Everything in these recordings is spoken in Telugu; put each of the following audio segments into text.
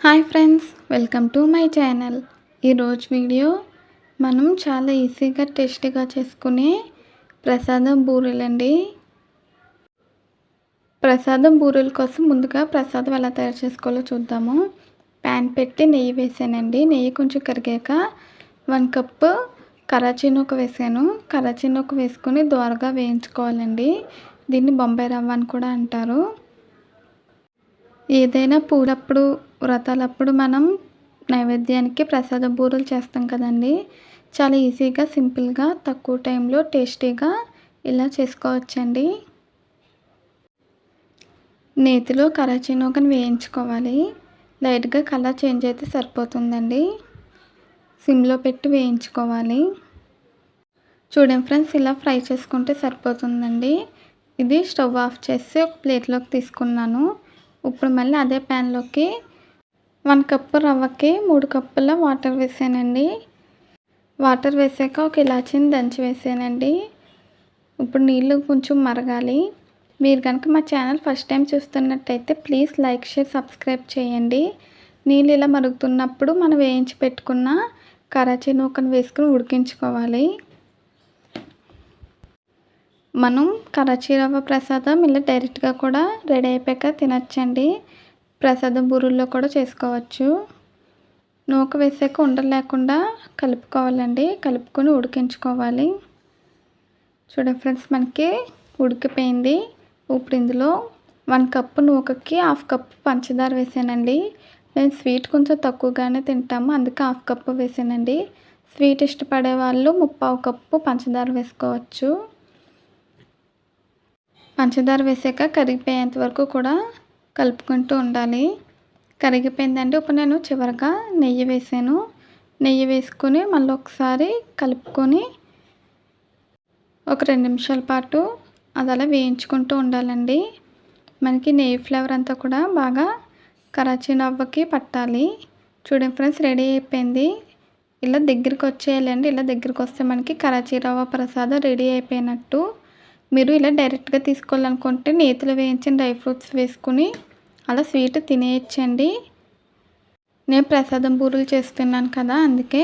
Hi friends welcome to my channel. ఈరోజు వీడియో మనం చాలా ఈజీగా టేస్టీగా చేసుకునే ప్రసాదం బూరెలండి. ప్రసాదం బూరెల కోసం ముందుగా ప్రసాదం ఎలా తయారు చేసుకోవాలో చూద్దాము. ప్యాన్ పెట్టి నెయ్యి వేసానండి. నెయ్యి కొంచెం కరిగాక వన్ కప్పు కరాచీ వేసాను. కరాచీ వేసుకొని దోరగా వేయించుకోవాలండి. దీన్ని బొంబాయి రవ్వ అని కూడా అంటారు. ఏదైనా పూలప్పుడు వ్రతాలప్పుడు మనం నైవేద్యానికి ప్రసాద బూరలు చేస్తాం కదండి. చాలా ఈజీగా సింపుల్గా తక్కువ టైంలో టేస్టీగా ఇలా చేసుకోవచ్చండి. నేతిలో కరాచీ వేయించుకోవాలి. లైట్గా కలర్ చేంజ్ అయితే సరిపోతుందండి. సిమ్లో పెట్టి వేయించుకోవాలి. చూడండి ఫ్రెండ్స్ ఇలా ఫ్రై చేసుకుంటే సరిపోతుందండి. ఇది స్టవ్ ఆఫ్ చేసి ఒక ప్లేట్లోకి తీసుకున్నాను. ఇప్పుడు మళ్ళీ అదే ప్యాన్లోకి వన్ కప్పు రవ్వకి మూడు కప్పుల వాటర్ వేసానండి. వాటర్ వేసాక ఒక ఇలాచీని దంచి వేసానండి. ఇప్పుడు నీళ్ళు కొంచెం మరగాలి. మీరు కనుక మా ఛానల్ ఫస్ట్ టైం చూస్తున్నట్టయితే ప్లీజ్ లైక్ షేర్ సబ్స్క్రైబ్ చేయండి. నీళ్ళు ఇలా మరుగుతున్నప్పుడు మనం వేయించి పెట్టుకున్న కరాచీ నూకను వేసుకుని ఉడికించుకోవాలి. మనం కరాచీ రవ్వ ప్రసాదం ఇలా డైరెక్ట్గా కూడా రెడీ అయిపోయాక తినచ్చండి. ప్రసాదం బూరుల్లో కూడా చేసుకోవచ్చు. నూక వేసాక ఉండలు లేకుండా కలుపుకోవాలండి. కలుపుకొని ఉడికించుకోవాలి. చూడండి ఫ్రెండ్స్ మనకి ఉడికిపోయింది. ఇప్పుడు ఇందులో వన్ కప్పు నూకకి హాఫ్ కప్పు పంచదార వేసానండి. నేను స్వీట్ కొంచెం తక్కువగానే తింటాము అందుకే హాఫ్ కప్పు వేసానండి. స్వీట్ ఇష్టపడే వాళ్ళు ముప్పావు కప్పు పంచదార వేసుకోవచ్చు. పంచదార వేసాక కరిగిపోయేంత వరకు కూడా కలుపుకుంటూ ఉండాలి. కరిగిపోయిందండి ఇప్పుడు నేను చివరిగా నెయ్యి వేసాను. నెయ్యి వేసుకొని మళ్ళీ ఒకసారి కలుపుకొని ఒక రెండు నిమిషాల పాటు అది అలా వేయించుకుంటూ ఉండాలండి. మనకి నెయ్యి ఫ్లేవర్ అంతా కూడా బాగా కరాచీ నవ్వకి పట్టాలి. చూడండి ఫ్రెండ్స్ రెడీ అయిపోయింది. ఇలా దగ్గరికి వచ్చేయాలండి. ఇలా దగ్గరికి వస్తే మనకి కరాచీ రవ్వ ప్రసాదం రెడీ అయిపోయినట్టు. మీరు ఇలా డైరెక్ట్గా తీసుకోవాలనుకుంటే నేతిలో వేయించిన డ్రై ఫ్రూట్స్ వేసుకుని అలా స్వీట్ తినేయచ్చండి. నేను ప్రసాదం బూరెలు చేస్తున్నాను కదా అందుకే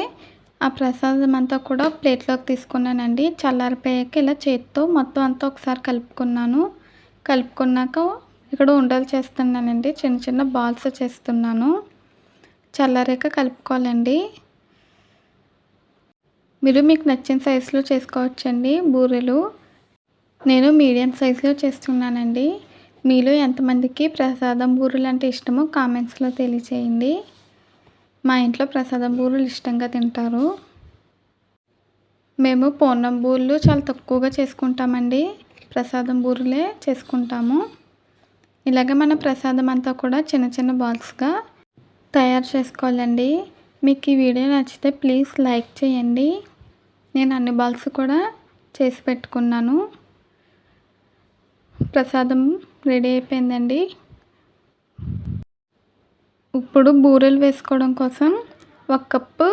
ఆ ప్రసాదం అంతా కూడా ప్లేట్లోకి తీసుకున్నానండి. చల్లారిపోయాక ఇలా చేతితో మొత్తం అంతా ఒకసారి కలుపుకున్నాను. కలుపుకున్నాక ఇక్కడ ఉండలు చేస్తున్నానండి. చిన్న చిన్న బాల్స్ చేస్తున్నాను. చల్లారాక కలుపుకోవాలండి. మీరు మీకు నచ్చిన సైజులో చేసుకోవచ్చండి బూరెలు. నేను మీడియం సైజులో చేస్తున్నానండి. మీలో ఎంతమందికి ప్రసాదం బూరెలు అంటే ఇష్టమో కామెంట్స్లో తెలియచేయండి. మా ఇంట్లో ప్రసాదం బూరెలు ఇష్టంగా తింటారు. మేము పూర్ణం బూరెలు చాలా తక్కువగా చేసుకుంటామండి. ప్రసాదం బూరెలే చేసుకుంటాము. ఇలాగే మన ప్రసాదం అంతా కూడా చిన్న చిన్న బాల్స్గా తయారు చేసుకోవాలండి. మీకు ఈ వీడియో నచ్చితే ప్లీజ్ లైక్ చేయండి. నేను అన్ని బాల్స్ కూడా చేసి పెట్టుకున్నాను. ప్రసాదం రెడీ అయిపోయిందండి. ఇప్పుడు బూరెలు వేసుకోవడం కోసం ఒక కప్పు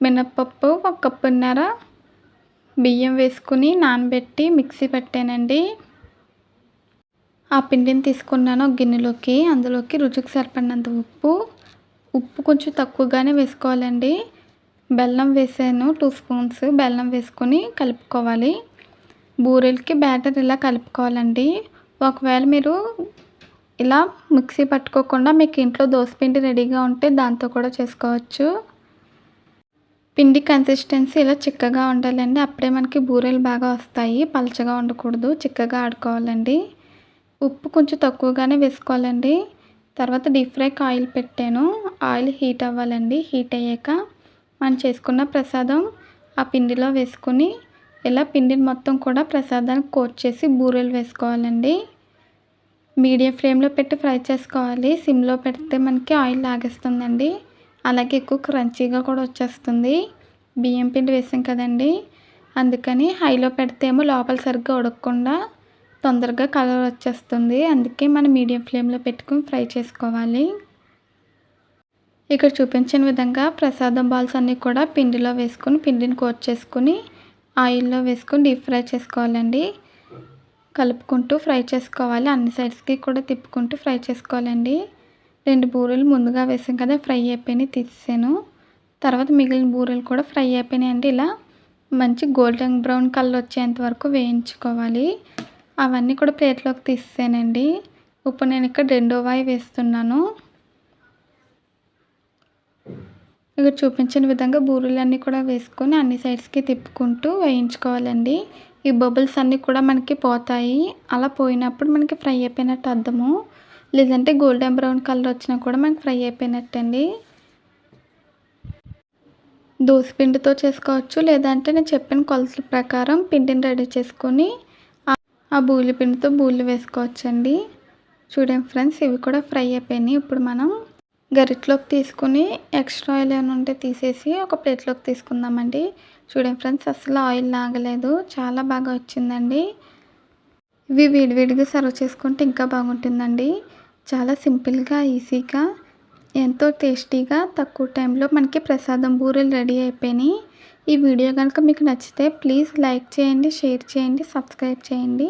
మినప్పప్పు ఒక కప్పున్నర బియ్యం వేసుకుని నానబెట్టి మిక్సీ పెట్టానండి. ఆ పిండిని తీసుకున్నాను ఒక గిన్నెలోకి. అందులోకి రుచికి సరిపడినంత ఉప్పు ఉప్పు కొంచెం తక్కువగానే వేసుకోవాలండి. బెల్లం వేసాను టూ స్పూన్స్ బెల్లం వేసుకొని కలుపుకోవాలి. బూరెలకి బ్యాటర్ ఇలా కలుపుకోవాలండి. ఒకవేళ మీరు ఇలా మిక్సీ పట్టుకోకుండా మీకు ఇంట్లో పిండి రెడీగా ఉంటే దాంతో కూడా చేసుకోవచ్చు. పిండి కన్సిస్టెన్సీ ఇలా చిక్కగా ఉండాలండి. అప్పుడే మనకి బూరెలు బాగా వస్తాయి. పలచగా ఉండకూడదు. చిక్కగా ఆడుకోవాలండి. ఉప్పు కొంచెం తక్కువగానే వేసుకోవాలండి. తర్వాత డీప్ ఫ్రైకి ఆయిల్ పెట్టాను. ఆయిల్ హీట్ అవ్వాలండి. హీట్ అయ్యాక మనం చేసుకున్న ప్రసాదం ఆ పిండిలో వేసుకొని ఇలా పిండిని మొత్తం కూడా ప్రసాదానికి కోట్ చేసి బూరెలు వేసుకోవాలండి. మీడియం ఫ్లేమ్లో పెట్టి ఫ్రై చేసుకోవాలి. సిమ్లో పెడితే మనకి ఆయిల్ లాగేస్తుందండి. అలాగే ఎక్కువ క్రంచీగా కూడా వచ్చేస్తుంది. బియ్యం పిండి వేసాం కదండి. అందుకని హైలో పెడితే ఏమో లోపల సరిగ్గా ఉడకకుండా తొందరగా కలర్ వచ్చేస్తుంది. అందుకే మనం మీడియం ఫ్లేమ్లో పెట్టుకుని ఫ్రై చేసుకోవాలి. ఇక్కడ చూపించిన విధంగా ప్రసాదం బాల్స్ అన్నీ కూడా పిండిలో వేసుకుని పిండిని కోట్ చేసుకుని ఆయిల్లో వేసుకొని డీప్ ఫ్రై చేసుకోవాలండి. కలుపుకుంటూ ఫ్రై చేసుకోవాలి. అన్ని సైడ్స్కి కూడా తిప్పుకుంటూ ఫ్రై చేసుకోవాలండి. రెండు బూరెలు ముందుగా వేసాం కదా ఫ్రై అయిపోయినాయి తీసేసాను. తర్వాత మిగిలిన బూరెలు కూడా ఫ్రై అయిపోయినాయి అండి ఇలా మంచి గోల్డెన్ బ్రౌన్ కలర్ వచ్చేంత వరకు వేయించుకోవాలి. అవన్నీ కూడా ప్లేట్లోకి తీసేసానండి. ఇప్పుడు నేను ఇక్కడ రెండో వాయి వేస్తున్నాను. ఇక్కడ చూపించిన విధంగా బూరెలన్నీ కూడా వేసుకొని అన్ని సైడ్స్కి తిప్పుకుంటూ వేయించుకోవాలండి. ఈ బబుల్స్ అన్నీ కూడా మనకి పోతాయి. అలా పోయినప్పుడు మనకి ఫ్రై అయిపోయినట్టు అర్థము. లేదంటే గోల్డెన్ బ్రౌన్ కలర్ వచ్చినా కూడా మనకి ఫ్రై అయిపోయినట్టండి. పిండితో చేసుకోవచ్చు. లేదంటే నేను చెప్పిన కొలతల ప్రకారం పిండిని రెడీ చేసుకొని ఆ బూలి పిండితో బూళ్ళు వేసుకోవచ్చండి. చూడండి ఫ్రెండ్స్ ఇవి కూడా ఫ్రై అయిపోయినాయి. ఇప్పుడు మనం గరిటలోకి తీసుకుని ఎక్స్ట్రా ఆయిల్ ఏమైనా ఉంటే తీసేసి ఒక ప్లేట్లోకి తీసుకుందామండి. చూడండి ఫ్రెండ్స్ అసలు ఆయిల్ లాగలేదు. చాలా బాగా వచ్చిందండి. ఇవి విడివిడిగా సర్వ్ చేసుకుంటే ఇంకా బాగుంటుందండి. చాలా సింపుల్గా ఈజీగా ఎంతో టేస్టీగా తక్కువ టైంలో మనకి ప్రసాదం బూరెలు రెడీ అయిపోయినాయి. ఈ వీడియో కనుక మీకు నచ్చితే ప్లీజ్ లైక్ చేయండి షేర్ చేయండి సబ్స్క్రైబ్ చేయండి.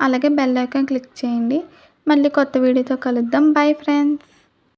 అలాగే బెల్ ఐకాన్ క్లిక్ చేయండి. మళ్ళీ కొత్త వీడియోతో కలుద్దాం. Bye friends.